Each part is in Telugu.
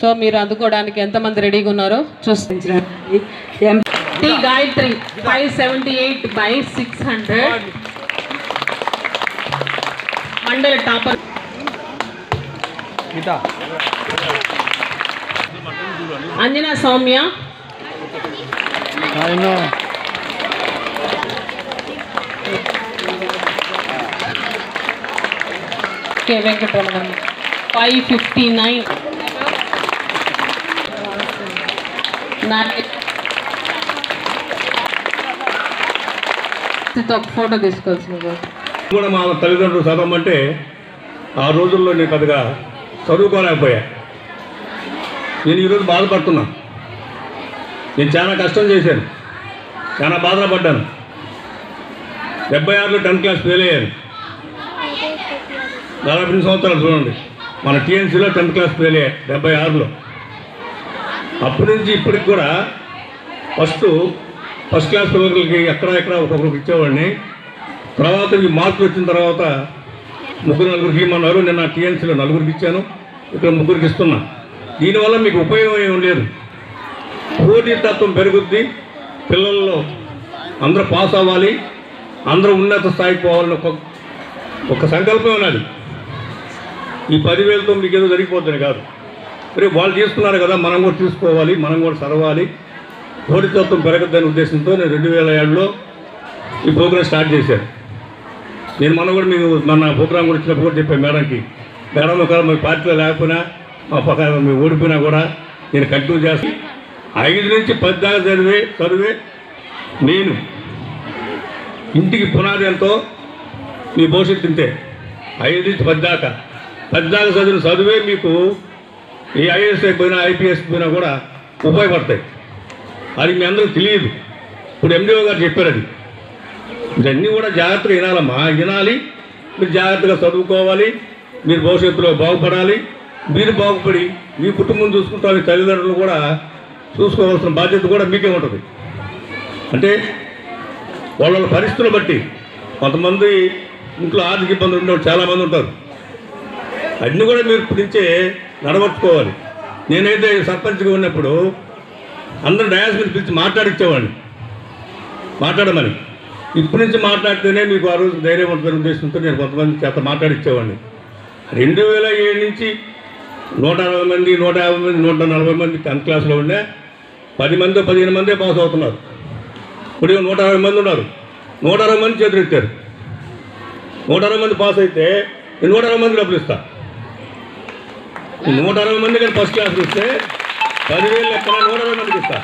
సో మీరు అందుకోవడానికి ఎంతమంది రెడీగా ఉన్నారో చూస్తుంది Gayatri five seventy eight by six hundred మండల topper. Anjana Soumya. K Venkataramana five fifty nine ఒక ఫోటో తీసుకోవాల్సింది కూడా మా తల్లిదండ్రులు చదవమంటే ఆ రోజుల్లో నేను పెద్దగా చదువుకోలేకపోయా. నేను ఈరోజు బాధపడుతున్నా. నేను చాలా కష్టం చేశాను. చాలా బాధలు పడ్డాను డెబ్బై ఆరులో టెన్త్ క్లాస్ ఫెయిల్ అయ్యాను. నలభై రెండు సంవత్సరాలు చూడండి. మన టీఎన్సీలో టెన్త్ క్లాస్ ఫెయిల్ అయ్యా డెబ్బై ఆరులో. అప్పటి నుంచి ఇప్పటికి కూడా ఫస్ట్ ఫస్ట్ క్లాస్ పిల్లలకి ఎక్కడ ఎక్కడ ఒక్కొక్కరికి ఇచ్చేవాడిని. తర్వాత ఈ మార్కులు వచ్చిన తర్వాత ముగ్గురు నలుగురికి ఇమ్మన్నారు. నేను నా టీఎన్సీలో నలుగురికి ఇచ్చాను. ఇక్కడ ముగ్గురికి ఇస్తున్నా. దీనివల్ల మీకు ఉపయోగం ఏం లేదు. పోటీతత్వం పెరుగుద్ది. పిల్లల్లో అందరూ పాస్ అవ్వాలి. అందరూ ఉన్నత స్థాయికి పోవాలని ఒక ఒక సంకల్పం ఉన్నది. ఈ పదివేలతో మీకు ఏదో జరిగిపోతుంది కాదు. రేపు వాళ్ళు తీసుకున్నారు కదా మనం కూడా తీసుకోవాలి మనం కూడా చదవాలి. పోటీతత్వం పెరగద్దని ఉద్దేశంతో నేను రెండు వేల ఏడులో ఈ ప్రోగ్రాం స్టార్ట్ చేశాను. నేను మనం కూడా మీకు మన ప్రోగ్రాం కూడా ఇచ్చినప్పుడు కూడా చెప్పాను మేడంకి. మేడం ఒకవేళ మీ పార్టీలో లేకపోయినా మా పక్క మేము ఓడిపోయినా కూడా నేను కంటిన్యూ చేసి ఐదు నుంచి పది దాకా చదివే చదివే నేను ఇంటికి పునాది ఎంతో మీ భవిష్యత్తు తింటే ఐదు నుంచి పది పద్దాకా చదివిన చదివే మీకు ఈ ఐఏఎస్ అయిపోయినా ఐపీఎస్ పోయినా కూడా ఉపయోగపడతాయి అది మీ అందరికి తెలియదు. ఇప్పుడు ఎండిఓ గారు చెప్పారు అది. ఇవన్నీ కూడా జాగ్రత్తగా వినాలమ్మా. వినాలి మీరు జాగ్రత్తగా చదువుకోవాలి మీరు భవిష్యత్తులో బాగుపడాలి. మీరు బాగుపడి మీ కుటుంబం చూసుకుంటారు తల్లిదండ్రులు కూడా చూసుకోవాల్సిన బాధ్యత కూడా మీకే ఉంటుంది. అంటే వాళ్ళ పరిస్థితులు బట్టి కొంతమంది ఇంట్లో ఆర్థిక ఇబ్బందులు ఉండేవాళ్ళు చాలామంది ఉంటారు. అన్నీ కూడా మీరు ఇప్పటి నుంచే నడవచ్చుకోవాలి నేనైతే సర్పంచ్గా ఉన్నప్పుడు అందరూ డయాస్ మీద పిలిచి మాట్లాడిచ్చేవాడిని. మాట్లాడమని. ఇప్పటి నుంచి మాట్లాడితేనే మీకు ఆ రోజు ధైర్యం ఉంటుందని ఉద్దేశంతో నేను కొంతమంది చేత మాట్లాడిచ్చేవాడిని. రెండు వేల ఏడు నుంచి నూట అరవై మంది నూట యాభై మంది నూట నలభై మంది టెన్త్ క్లాస్లో ఉండే పది మంది పదిహేను మందే పాస్ అవుతున్నారు. ఇప్పుడు నూట అరవై మంది ఉన్నారు. నూట అరవై మంది చేతులు ఎత్తారు నూట అరవై మంది పాస్ అయితే నేను నూట అరవై మంది డబ్బులు ఇస్తాను నూట అరవై మంది కానీ ఫస్ట్ క్లాస్ ఇస్తే పదివేలు లెక్కన నూట అరవై మందికి ఇస్తా.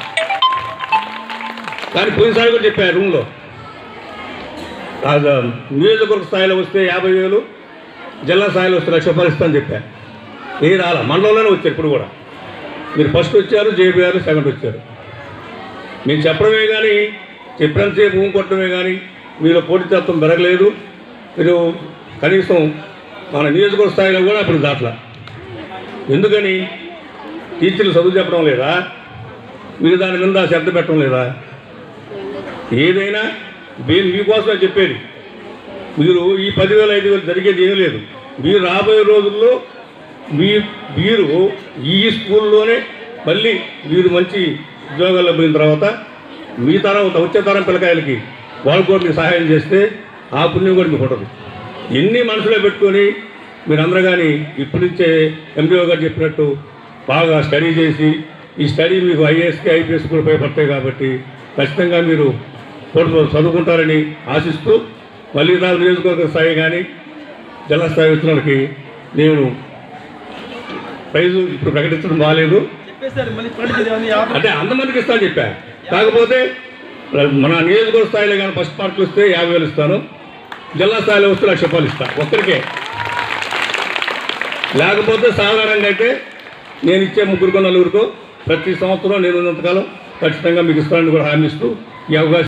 కానీ పోయినసారి కూడా చెప్పారు రూమ్లో. నియోజకవర్గ స్థాయిలో వస్తే యాభై వేలు జిల్లా స్థాయిలో వస్తే లక్ష రూపాయలు ఇస్తాను చెప్పాను ఏ రాలా మండలంలోనే వచ్చారు ఇప్పుడు కూడా. మీరు ఫస్ట్ వచ్చారు జేబీఆర్ సెకండ్ వచ్చారు. మీరు చెప్పడమే కానీ చెప్పినంతసేపు ఊం కొట్టడమే కానీ మీలో పోటీతత్వం పెరగలేదు. మీరు కనీసం మన నియోజకవర్గ స్థాయిలో కూడా అప్పుడు దాట్లా. ఎందుకని? టీచర్లు చదువు చెప్పడం లేదా? మీరు దాని మీద శ్రద్ధ పెట్టడం లేదా? ఏదైనా మీరు మీకోసమే చెప్పేది. మీరు ఈ పదివేల ఐదు వేలు జరిగేది ఏమీ లేదు. మీరు రాబోయే రోజుల్లో మీ మీరు ఈ స్కూల్లోనే మళ్ళీ మీరు మంచి ఉద్యోగాల్లో పోయిన తర్వాత మీ తరం వచ్చే తరం పిల్లకాయలకి వాళ్ళు కూడా మీకు సహాయం చేస్తే ఆ పుణ్యం కూడా మీకు ఉండదు. ఎన్ని మనసులో పెట్టుకొని మీరందరూ కానీ ఇప్పటి నుంచే ఎండిఓ గారు చెప్పినట్టు బాగా స్టడీ చేసి ఈ స్టడీ మీకు ఐఏఎస్కి ఐపీఎస్ కూడా ఉపయోగపడతాయి కాబట్టి ఖచ్చితంగా మీరు కోర్టు చదువుకుంటారని ఆశిస్తూ మళ్ళీ నా నియోజకవర్గ స్థాయి కానీ జిల్లా స్థాయి వచ్చిన వాళ్ళకి నేను ప్రైజు ఇప్పుడు ప్రకటించడం బాగాలేదు అంటే అంతమందికి ఇస్తాను చెప్పా. కాకపోతే మన నియోజకవర్గ స్థాయిలో కానీ ఫస్ట్ మార్కులు వస్తే యాభై వేలు ఇస్తాను. జిల్లా స్థాయిలో వస్తే లక్ష రూపాయలు ఇస్తాను. ఒక్కరికే. లేకపోతే సాధారణంగా అయితే నేను ఇచ్చే ముగ్గురికో నలుగురికో ప్రతి సంవత్సరం నేను ఉన్నంతకాలం ఖచ్చితంగా మీకు ఇస్తానని కూడా హామీ ఇస్తూ ఈ అవకాశం